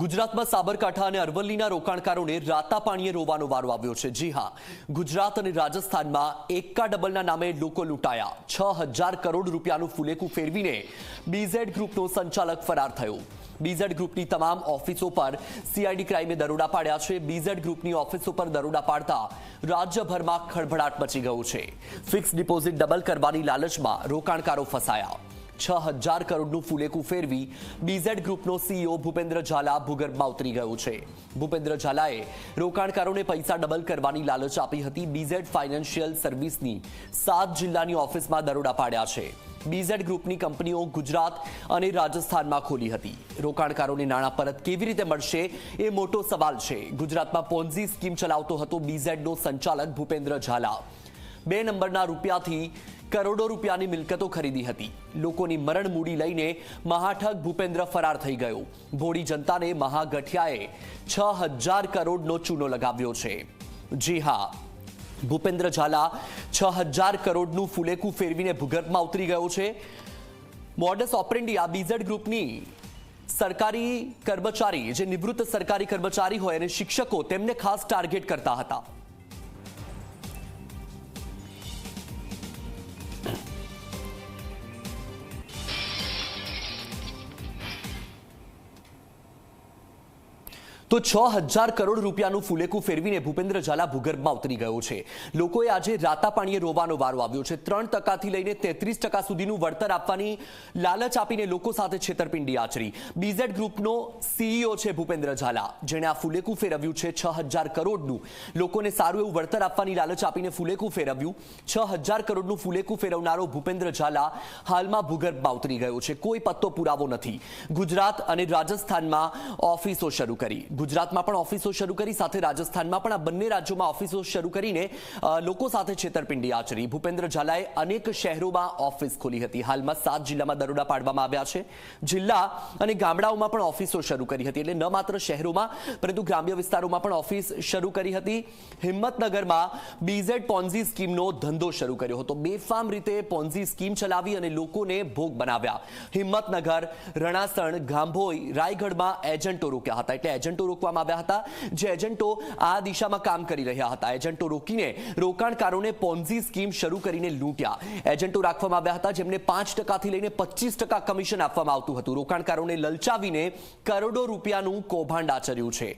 ગુજરાતમાં સાબરકાંઠા અને અરવલ્લીના રોકાણકારોને રાતા પાણીએ રોવાનો વારો આવ્યો છે. જી હા, ગુજરાત અને રાજસ્થાનમાં એકા ડબલના નામે લોકો લૂંટાયા. છ હજાર કરોડ રૂપિયાનું ફુલેકું ફેરવીને બીઝેડ ગ્રુપનો સંચાલક ફરાર થયો. બીઝેડ ગ્રુપની તમામ ઓફિસો પર સીઆઈડી ક્રાઇમે દરોડા પાડ્યા છે. બીઝેડ ગ્રુપની ઓફિસો પર દરોડા પાડતા રાજ્યભરમાં ખળભળાટ મચી ગયો છે. ફિક્સ ડિપોઝિટ ડબલ કરવાની લાલચમાં રોકાણકારો ફસાયા. છ હજાર કરોડનું ફૂલેકું ફેરવી બીઝેડ ગ્રુપનો સીઈઓ ભૂપેન્દ્ર ઝાલા ભૂગર્ભમાં ઉતરી ગયો છે. ભૂપેન્દ્ર ઝાલાએ રોકાણકારોને પૈસા ડબલ કરવાની લાલચ આપી હતી બીઝેડ ફાઇનાન્શિયલ સર્વિસની સાત જિલ્લાની ઓફિસમાં દરોડા પાડ્યા છે. બીઝેડ ગ્રુપની કંપનીઓ ગુજરાત અને રાજસ્થાનમાં ખોલી હતી. રોકાણકારોને નાણાં પરત કેવી રીતે મળશે એ મોટો સવાલ છે. ગુજરાતમાં પોન્ઝી સ્કીમ ચલાવતો હતો બીઝેડનો સંચાલક ભૂપેન્દ્ર ઝાલા. બે નંબરના રૂપિયાથી કરોડો રૂપિયાની મિલકતો ખરીદી હતી. લોકોની મરણ મૂડી લઈને મહાઠગ ભૂપેન્દ્ર ફરાર થઈ ગયો. ભોળી જનતાને મહાગઠિયાએ છ હજાર કરોડનો ચૂનો લગાવ્યો છે. જી હા, ભૂપેન્દ્ર ઝાલા છ હજાર કરોડનું ફુલેકું ફેરવીને ભૂગર્ભમાં ઉતરી ગયો છે. મોડસ ઓપરેન્ડી આ બીઝેડ ગ્રુપની સરકારી કર્મચારી, જે નિવૃત્ત સરકારી કર્મચારી હોય અને શિક્ષકો તેમને ખાસ ટાર્ગેટ કરતા હતા. તો છ હજાર કરોડ રૂપિયાનું ફુલેકું ફેરવીને ભૂપેન્દ્ર ઝાલા ભૂગર્ભમાં ઉતરી ગયો છે. લોકોએ આજે રાતા પાણીએ રોવાનો વારો આવ્યો છે. ત્રણ ટકાથી લઈને તેત્રીસ ટકા સુધીનું વળતર આપવાની લાલચ આપીને લોકો સાથે છેતરપિંડી આચરી. બીઝેડ ગ્રુપનો સીઈઓ છે ભૂપેન્દ્ર ઝાલા. જેણે આ ફુલેકું ફેરવ્યું છે છ હજાર કરોડનું. લોકોને સારું એવું વળતર આપવાની લાલચ આપીને ફુલેકું ફેરવ્યું. છ હજાર કરોડનું ફુલેકું ફેરવનારો ભૂપેન્દ્ર ઝાલા હાલમાં ભૂગર્ભમાં ઉતરી ગયો છે. કોઈ પત્તો પુરાવો નથી. ગુજરાત અને રાજસ્થાનમાં ઓફિસો શરૂ કરી. ગુજરાતમાં પણ ઓફિસો શરૂ કરી, સાથે રાજસ્થાનમાં પણ આ બંને રાજ્યોમાં ઓફિસો શરૂ કરીને લોકો સાથે છેતરપિંડી આચરી. ભૂપેન્દ્ર ઝાલાએ અનેક શહેરોમાં ઓફિસ ખોલી હતી. હાલમાં સાત જિલ્લામાં દરોડા પાડવામાં આવ્યા છે. જિલ્લા અને ગામડાઓમાં પણ ઓફિસો શરૂ કરી હતી. એટલે ન માત્ર શહેરોમાં, પરંતુ ગ્રામ્ય વિસ્તારોમાં પણ ઓફિસ શરૂ કરી હતી. હિંમતનગરમાં બીઝેડ પોન્ઝી સ્કીમનો ધંધો શરૂ કર્યો હતો. બેફામ રીતે પોન્ઝી સ્કીમ ચલાવી અને લોકોને ભોગ બનાવ્યા. હિંમતનગર, રણાસણ, ગાંભોઈ, રાયગઢમાં એજન્ટો રોક્યા હતા. એટલે એજન્ટો રોકવામાં આવ્યા હતા, જે એજન્ટો આ દિશામાં કામ કરી રહ્યા હતા. એજન્ટો રોકીને રોકાણકારોને પોન્ઝી સ્કીમ શરૂ કરીને લૂંટ્યા. એજન્ટો રાખવામાં આવ્યા હતા, જેમને પાંચ ટકાથી લઈને પચીસ ટકા કમિશન આપવામાં આવતું હતું. રોકાણકારોને લલચાવીને કરોડો રૂપિયાનું કૌભાંડ આચર્યું છે.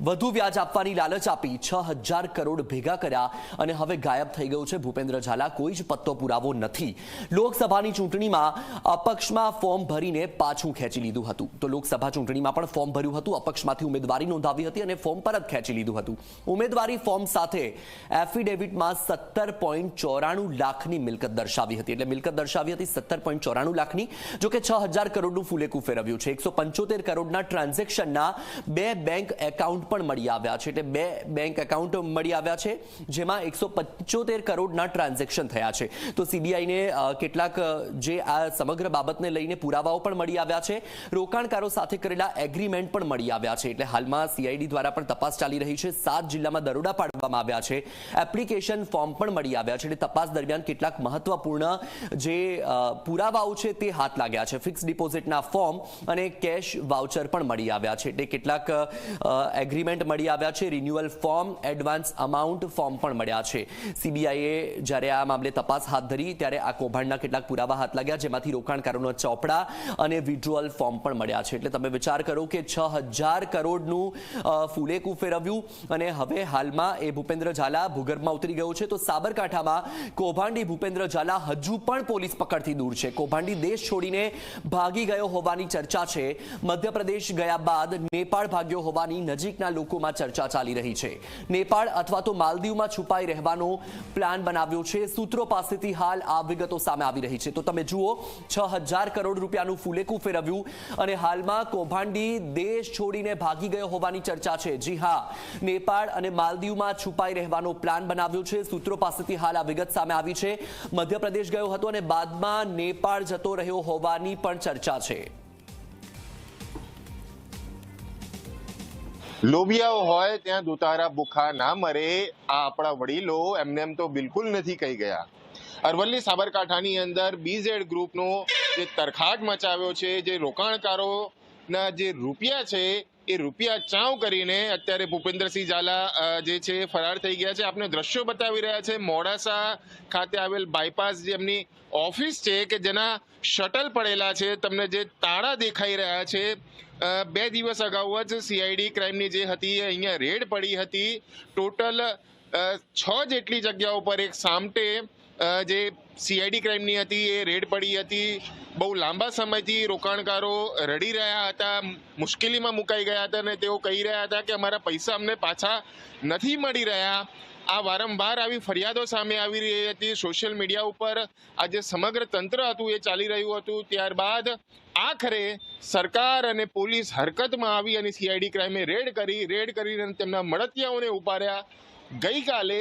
વધુ વ્યાજ આપવાની લાલચ આપી છ હજાર કરોડ ભેગા કર્યા અને હવે ગાયબ થઈ ગયું છે ભૂપેન્દ્ર ઝાલા. કોઈ જ પત્તો પુરાવો નથી. લોકસભાની ચૂંટણીમાં અપક્ષમાં ફોર્મ ભરીને પાછું ખેંચી લીધું હતું. તો લોકસભા ચૂંટણીમાં પણ ફોર્મ ભર્યું હતું. અપક્ષમાંથી ઉમેદવારી નોંધાવી હતી અને ફોર્મ પરત ખેંચી લીધું હતું. ઉમેદવારી ફોર્મ સાથે એફિડેવિટમાં સત્તર પોઈન્ટ ચોરાણું લાખની મિલકત દર્શાવી હતી. એટલે મિલકત દર્શાવી હતી સત્તર પોઈન્ટ ચોરાણું લાખની, જો કે છ હજાર કરોડનું ફૂલેકું ફેરવ્યું છે. એકસો પંચોતેર કરોડના ટ્રાન્ઝેક્શનના બે બેંક એકાઉન્ટ પણ મળી આવ્યા છે. એટલે બે બેંક એકાઉન્ટ મળી આવ્યા છે, જેમાં એકસો પંચોતેર કરોડના ટ્રાન્ઝેક્શન થયા છે. તો સીબીઆઈને કેટલાક જે આ સમગ્ર બાબતને લઈને પુરાવાઓ પણ મળી આવ્યા છે. રોકાણકારો સાથે કરેલા એગ્રીમેન્ટ પણ મળી આવ્યા છે. એટલે હાલમાં સીઆઈડી દ્વારા પણ તપાસ ચાલી રહી છે. સાત જિલ્લામાં દરોડા પાડવામાં આવ્યા છે. એપ્લિકેશન ફોર્મ પણ મળી આવ્યા છે. એટલે તપાસ દરમિયાન કેટલાક મહત્વપૂર્ણ જે પુરાવાઓ છે તે હાથ લાગ્યા છે. ફિક્સ ડિપોઝિટના ફોર્મ અને કેશ વાઉચર પણ મળી આવ્યા છે. એટલે કેટલાક એગ્રીમેન્ટ મળી આવ્યા છે. Renewal form advance amount form પણ મળ્યા છે. સીબીઆઈએ જ્યારે આ મામલે તપાસ હાથ ધરી, ત્યારે આ કૌભાંડના કેટલાક પુરાવા હાથ લાગ્યા, જેમાંથી રોકાણકારોનો ચોપડા અને વિડ્રોઅલ ફોર્મ પણ મળ્યા છે. એટલે તમે વિચાર કરો કે છ હજાર કરોડનું ફૂલેકું ફેરવ્યું અને હવે હાલમાં એ ભૂપેન્દ્ર ઝાલા ભૂગર્ભમાં ઉતરી ગયો છે. તો સાબરકાંઠામાં કૌભાંડી ભૂપેન્દ્ર ઝાલા હજુ પણ પોલીસ પકડથી દૂર છે. કૌભાંડી દેશ છોડીને ભાગી ગયો હોવાની ચર્ચા છે. મધ્યપ્રદેશ ગયા બાદ નેપાળ ભાગ્યો હોવાની નજીકના લોકોમાં ચર્ચા ચાલી રહી છે. નેપાળ અથવા તો માલદીવમાં છુપાઈ રહેવાનો પ્લાન બનાવ્યો છે. સૂત્રો પાસેથી હાલ આ વિગતો સામે આવી રહી છે. તો તમે જુઓ, છ હજાર કરોડ રૂપિયાનું ફુલેકું ફેરવ્યું અને હાલમાં કૌભાંડી દેશ છોડીને ભાગી ગયો હોવાની ચર્ચા છે. જી હા, નેપાળ અને માલદીવમાં છુપાઈ રહેવાનો પ્લાન બનાવ્યો છે. સૂત્રો પાસેથી હાલ આ વિગત સામે આવી છે. મધ્યપ્રદેશ ગયો હતો અને બાદમાં નેપાળ જતો રહ્યો હોવાની પણ ચર્ચા છે. લોભિયાઓ હોય, ત્યાં દુતારા ભૂખા ના મરે, આ આપણા વડીલો એમને એમ તો બિલકુલ નથી કહી ગયા. અરવલ્લી સાબરકાંઠાની અંદર બીઝેડ ગ્રુપનો જે તરખાટ મચાવ્યો છે, જે રોકાણકારોના જે રૂપિયા છે એ રૂપિયા ચાવ કરીને અત્યારે ભૂપેન્દ્રસિંહ ઝાલા જે છે, ફરાર થઈ ગયા છે. આપણે દ્રશ્યો બતાવી રહ્યા છે. મોડાસા ખાતે આવેલ બાયપાસ જે એમની ઓફિસ છે કે જેના શટલ પડેલા છે. તમને જે તાળા દેખાઈ રહ્યા છે બે દિવસ અગાઉ જ સીઆઈડી ક્રાઇમની જે હતી અહીંયા રેડ પડી હતી. ટોટલ છ જેટલી જગ્યાઓ પર એક સામટે જે સીઆઈડી ક્રાઇમની હતી, એ રેડ પડી હતી. બહુ લાંબા સમયથી રોકાણકારો રડી રહ્યા હતા, મુશ્કેલીમાં મુકાઈ ગયા હતા અને તેઓ કહી રહ્યા હતા કે અમારા પૈસા અમને પાછા નથી મળી રહ્યા. આ વારંવાર આવી ફરિયાદો સામે આવી રહી હતી. સોશિયલ મીડિયા ઉપર આ જે સમગ્ર તંત્ર હતું, એ ચાલી રહ્યું હતું. ત્યારબાદ આખરે સરકાર અને પોલીસ હરકતમાં આવી અને સીઆઈડી ક્રાઇમે રેડ કરી, રેડ કરીને તેમના મળતિયાઓને ઉપાડ્યા ગઈકાલે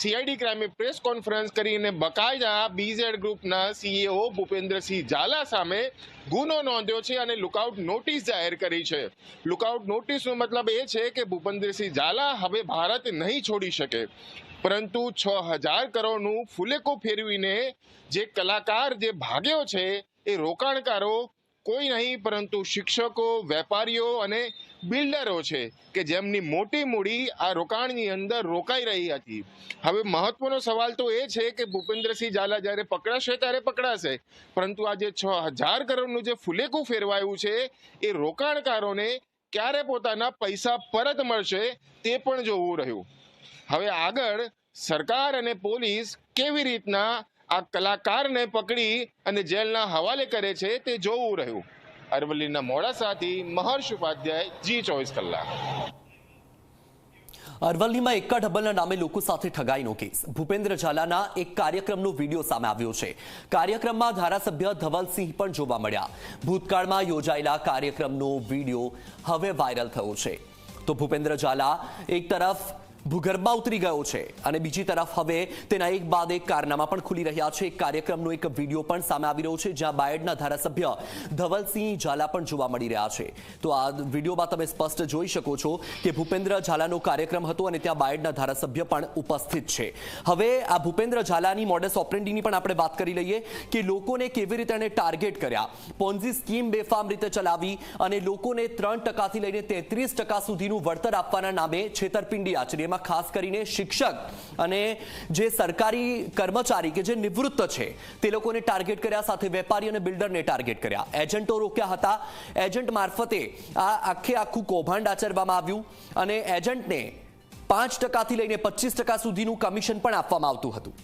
સીઆઈડી ક્રાઇમે પ્રેસ કોન્ફરન્સ કરીને બકાયદા બીઝેડ ગ્રુપના C E O Bhupendrasinh Zala સામે ગુનો નોંધ્યો છે અને લુકઆઉટ નોટિસ જાહેર કરી છે. લુકઆઉટ નોટિસનો મતલબ એ છે કે ભૂપેન્દ્રસિંહ ઝાલા હવે ભારત નહીં છોડી શકે. પરંતુ છ હજાર કરોડનું ફુલેકો ફેરવીને જે કલાકાર જે ભાગ્યો છે એ રોકાણકારો કોઈ નહીં, પરંતુ શિક્ષકો, વેપારીઓ અને બિલ્ડરો છે કે જેમની મોટી મૂડી આ રોકાણની અંદર રોકાઈ રહી હતી. હવે મહત્વનો સવાલ તો એ છે કે ભૂપેન્દ્રસિંહ ઝાલા જ્યારે પકડાશે ત્યારે પકડાશે. પરંતુ આજે છ હજાર કરોડનું જે ફુલેકું ફેરવાયું છે, એ રોકાણકારોને ક્યારે પોતાના પૈસા પરત મળશે તે પણ જોવું રહ્યું. હવે આગળ સરકાર અને પોલીસ કેવી રીતના આ કલાકારને પકડી અને જેલના હવાલે કરે છે તે જોવું રહ્યું. અરવલ્લીના મોડાસાથી મહર્ષ ઉપાધ્યાય જી ચોવીસ કલાક. અરવલ્લીમાં એકા ઢબલના નામે લોકો સાથે ઠગાઈનો કેસ. ભૂપેન્દ્ર ઝાલાના એક કાર્યક્રમનો વીડિયો સામે આવ્યો છે. કાર્યક્રમમાં ધારાસભ્ય ધવલસિંહ પણ જોવા મળ્યા. ભૂતકાળમાં યોજાયેલા કાર્યક્રમનો વીડિયો હવે વાયરલ થયો છે. તો ભૂપેન્દ્ર ઝાલા, એક તરફ ભૂગર્ભમાં ઉતરી ગયો છે અને બીજી તરફ હવે તેના એક બાદ એક કારનામા પણ ખુલી રહ્યા છે. એક કાર્યક્રમનો એક વીડિયો પણ સામે આવી રહ્યો છે, જ્યાં બાયડના ધારાસભ્ય ધવલસિંહ ઝાલા પણ જોવા મળી રહ્યા છે. તો આ વિડીયોમાં તમે સ્પષ્ટ જોઈ શકો છો કે ભૂપેન્દ્ર ઝાલાનો કાર્યક્રમ હતો અને ત્યાં બાયડના ધારાસભ્ય પણ ઉપસ્થિત છે. હવે આ ભૂપેન્દ્ર ઝાલાની મોડેસ ઓપરેન્ડીની પણ આપણે વાત કરી લઈએ કે લોકોને કેવી રીતે એને ટાર્ગેટ કર્યા. પોન્ઝી સ્કીમ બેફામ રીતે ચલાવી અને લોકોને ત્રણ ટકાથી લઈને તેત્રીસ ટકા સુધીનું વળતર આપવાના નામે છેતરપિંડી આચરી. એમાં ખાસ કરીને શિક્ષક અને જે સરકારી કર્મચારી કે જે નિવૃત્ત છે, તે લોકોને ટાર્ગેટ કર્યા, સાથે વેપારી અને બિલ્ડરને ટાર્ગેટ કર્યા. એજન્ટો રોક્યા હતા. એજન્ટ મારફતે આ આખે આખું કૌભાંડ આચરવામાં આવ્યું અને એજન્ટને પાંચ ટકાથી લઈને પચીસ ટકા સુધીનું કમિશન પણ આપવામાં આવતું હતું.